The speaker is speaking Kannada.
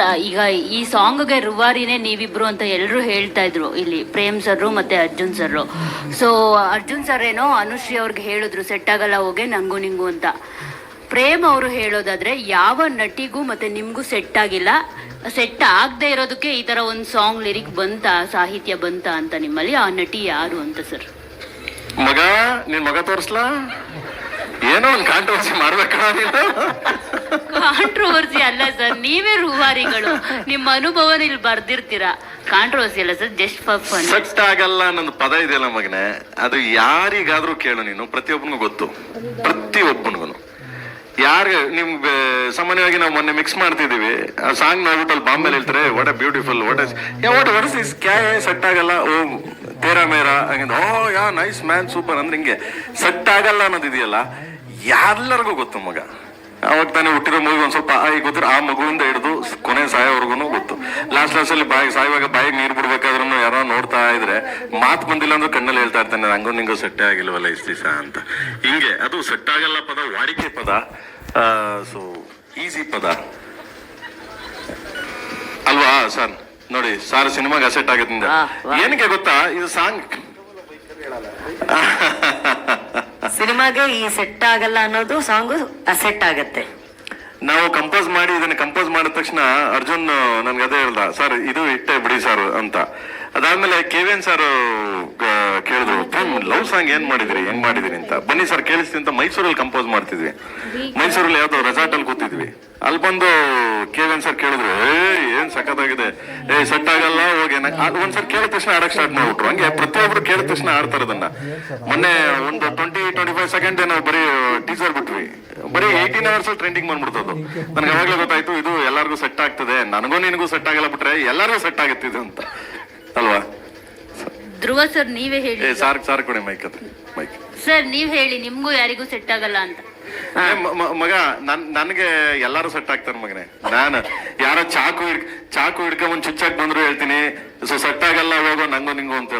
ಈಗ ಈ ಸಾಂಗ್ಗೆ ರುವಾರಿನೇ ನೀವಿಬ್ರು ಅಂತ ಎಲ್ಲರೂ ಹೇಳ್ತಾ ಇದ್ರು. ಇಲ್ಲಿ ಪ್ರೇಮ್ ಸರ್ರು ಮತ್ತೆ Arjun sir so Arjun sir ಏನೋ ಅನುಶ್ರೀ ಅವ್ರಿಗೆ ಹೇಳಿದ್ರು ಸೆಟ್ ಆಗಲ್ಲ ಹೋಗೆ, ನಂಗೂ ನಿಂಗೂ ಅಂತ. ಪ್ರೇಮ್ ಅವರು ಹೇಳೋದಾದ್ರೆ, ಯಾವ ನಟಿಗೂ ಮತ್ತೆ ನಿಮ್ಗೂ ಸೆಟ್ ಆಗಿಲ್ಲ. ಸೆಟ್ ಆಗದೆ ಇರೋದಕ್ಕೆ ಈ ತರ ಒಂದು ಸಾಂಗ್ ಲಿರಿಕ್ ಬಂತ, ಸಾಹಿತ್ಯ ಬಂತ ಅಂತ ನಿಮ್ಮಲ್ಲಿ? ಆ ನಟಿ ಯಾರು ಅಂತ ಸರ್ ಮಗ, ನಿನ್ ಮಗ ತೋರಿಸ್ಲಾ? ಏನೋ ಒಂದು ಕಾಂಟ್ರವರ್ಸಿ ಮಾಡ್ಬೇಕಣ ನೀನು ಕಾಂಟ್ರವರ್ಸಿ ಅಲ್ಲ ಸರ್ ನೀವೇ ರೂವಾರಿಗಳು. ನಿಮ್ಮ ಅನುಭವ ಇಲ್ಲಿ ಬರ್ದಿರ್ತೀರಾ? ಕಾಂಟ್ರವರ್ಸಿ ಅಲ್ಲ sir just for fun set ಆಗಲ್ಲ ಅನ್ನೋದು ಪದ ಇದೆಯಲ್ಲ ಮಗನೆ ಅದು ಯಾರಿಗಾದ್ರೂ ಕೇಳು ನೀನು ಪ್ರತಿಯೊಬ್ಬನಿಗೂ ಗೊತ್ತು. ಪ್ರತಿಯೊಬ್ಬನಿಗೂ ಯಾರಿಗೆ ನಿಮ್ಗೆ ಸಾಮಾನ್ಯವಾಗಿ ನಾವು ಮೊನ್ನೆ ಮಿಕ್ಸ್ ಮಾಡ್ತಿದೀವಿ ಆ ಸಾಂಗ್ ನೋಡ್ಬಿಟ್ಟು ಅಲ್ಲಿ ಬಾಂಬೆಲಿ ಹೇಳ್ತಾರೆ what a beautiful what what what is ಕ್ಯಾ ಸೆಟ್ ಆಗಲ್ಲ ಓ ಮೇರಾ ಹಂಗಿಂದ oh yeah nice man super ಅಂದ್ರೆ ಹಿಂಗೆ ಸೆಟ್ ಆಗಲ್ಲ ಅನ್ನೋದಿದೆಯಲ್ಲ ಎಲ್ಲರಿಗೂ ಗೊತ್ತು ಮಗ. ಅವಾಗ ತಾನೇ ಹುಟ್ಟಿರೋ ಮಗು ಒಂದ್ ಸ್ವಲ್ಪ ಆ, ಈಗ ಗೊತ್ತಿರ ಆ ಮಗುವಿಂದ ಹಿಡಿದು ಕೊನೆ ಸಾಯೋವರೆಗೂ ಗೊತ್ತು. ಲಾಸ್ಟ್ ಲಾಸ್ಟ್ ಅಲ್ಲಿ ಬಾಯಿ ಸಾಯುವಾಗ ಬಾಯಿಗೆ ನೀರು ಬಿಡ್ಬೇಕಾದ್ರೂ ಯಾರೋ ನೋಡ್ತಾ ಇದ್ರೆ ಮಾತು ಬಂದಿಲ್ಲ ಅಂದ್ರೆ ಕಣ್ಣಲ್ಲಿ ಹೇಳ್ತಾ ಇರ್ತಾನೆ ನಂಗು ನಿಂಗೂ ಸೆಟ್ಟೇ ಆಗಿಲ್ವಲ್ಲ ಇಷ್ಟು ದಿವಸ ಅಂತ. ಹಿಂಗೆ ಅದು ಸೆಟ್ ಆಗಲ್ಲ ಪದ ವಾಡಿಕೆ ಪದ. ಸೊ ಈಸಿ ಪದ. ಅಲ್ವಾ ಸರ್? ನೋಡಿ ಸಾರ್ ಸಿನಿಮಾಗೆ ಅಸೆಟ್ ಆಗುತ್ತೆ ವಾ, ವಾ. ಏನಕ್ಕೆ ಗೊತ್ತಾ? ಇದು ಸಾಂಗ್. ಸಿನಿಮಾಗೆ ಈ ಸೆಟ್ ಆಗಲ್ಲ ಅನ್ನೋದು ಸಾಂಗ್ ಅಸೆಟ್ ಆಗತ್ತೆ. ನಾವು ಕಂಪೋಸ್ ಮಾಡಿ ಇದನ್ನ ಕಂಪೋಸ್ ಮಾಡಿದ ತಕ್ಷಣ ಅರ್ಜುನ್ ನನ್ಗೆ ಅದೇ ಹೇಳ್ದ ಸರ್ ಇದು ಇಟ್ಟೆ ಬಿಡಿ ಸರ್ ಅಂತ. ಅದಾದ್ಮೇಲೆ ಕೆವಿಎನ್ ಸರ್ ಕೇಳಿದ್ರು ಲವ್ ಸಾಂಗ್ ಏನ್ ಮಾಡಿದ್ರಿ? ಹೆಂಗ್ ಮಾಡಿದ್ರಿ ಅಂತ? ಬನ್ನಿ ಸರ್ ಕೇಳಿಸ್ತೀನಿ ಅಂತ ಮೈಸೂರಲ್ಲಿ ಕಂಪೋಸ್ ಮಾಡ್ತಿದ್ವಿ. ಮೈಸೂರಲ್ಲಿ ಯಾವ್ದೋ ರೆಸಾರ್ಟ್ ಅಲ್ಲಿ ಕೂತಿದ್ವಿ. ಅಲ್ಲಿ ಬಂದು ಕೆವಿಎನ್ ಸರ್ ಕೇಳಿದ್ರು ಏ ಸಖತ್ತಾಗಿದೆ ಏ ಸೆಟ್ ಆಗಲ್ಲ, ಹೋಗಿ ಒಂದ್ಸರಿ ಕೇಳಿದ ತಕ್ಷಣ ಆಡಕ್ ಸ್ಟಾರ್ಟ್ ಮಾಡ್ಬಿಟ್ರು. ಹಂಗೆ ಪ್ರತಿಯೊಬ್ರು ಕೇಳಿದ ತಕ್ಷಣ ಆಡ್ತಾರೆ ಅದನ್ನ ಮೊನ್ನೆ ಒಂದು ಟ್ವೆಂಟಿ ಟ್ವೆಂಟಿ ಫೈವ್ ಸೆಕೆಂಡ್ ಏನೋ ಬರೀ ಟೀಸರ್ ಬಿಟ್ವಿ. ಬರೀ ಏಯ್ಟೀನ್ ಅವರ್ಸ್ ಟ್ರೆಂಡಿಂಗ್ ಮಾಡ್ಬಿಡ್ತದ್ದು ನನಗೆ ಅವಾಗಲೇ ಗೊತ್ತಾಯ್ತು, ಇದು ಎಲ್ಲರಿಗೂ ಸೆಟ್ ಆಗ್ತದೆ. ನನಗೂ ನಿನಗೂ ಸೆಟ್ ಆಗಲ್ಲ ಬಿಟ್ರೆ ಎಲ್ಲರಿಗೂ ಸೆಟ್ ಆಗುತ್ತೆ ಇದು ಅಂತ. ಅಲ್ವಾ? ಧ್ರುವ ಸರ್ ನೀವೇ ಹೇಳಿ. ಸಾರ್ ಸಾರ್ ಕೊಡಿ ಮೈಕ್ ಅದು ಮೈಕ್. ಸರ್ ನೀವ್ ಹೇಳಿ ನಿಮ್ಗೂ ಯಾರಿಗೂ ಸೆಟ್ ಆಗಲ್ಲ ಅಂತ. ಏ, ಮ- ಮ- ಮಗ ನನ್ ನನ್ಗೆ ಎಲ್ಲಾರು ಸೆಟ್ ಆಗ್ತಾರ ಮಗನೇ. ನಾನು ಯಾರೋ ಚಾಕು ಹಿಡ್ ಚಾಕು ಹಿಡ್ಕೊಂಡ್ ಚುಚ್ಚಾಕ್ ಬಂದ್ರು ಹೇಳ್ತೀನಿ. ಸೊ ಸೆಟ್ ಆಗಲ್ಲ ಹೋಗೋ ನಂಗೋ ನಿಂಗೋ ಅಂತ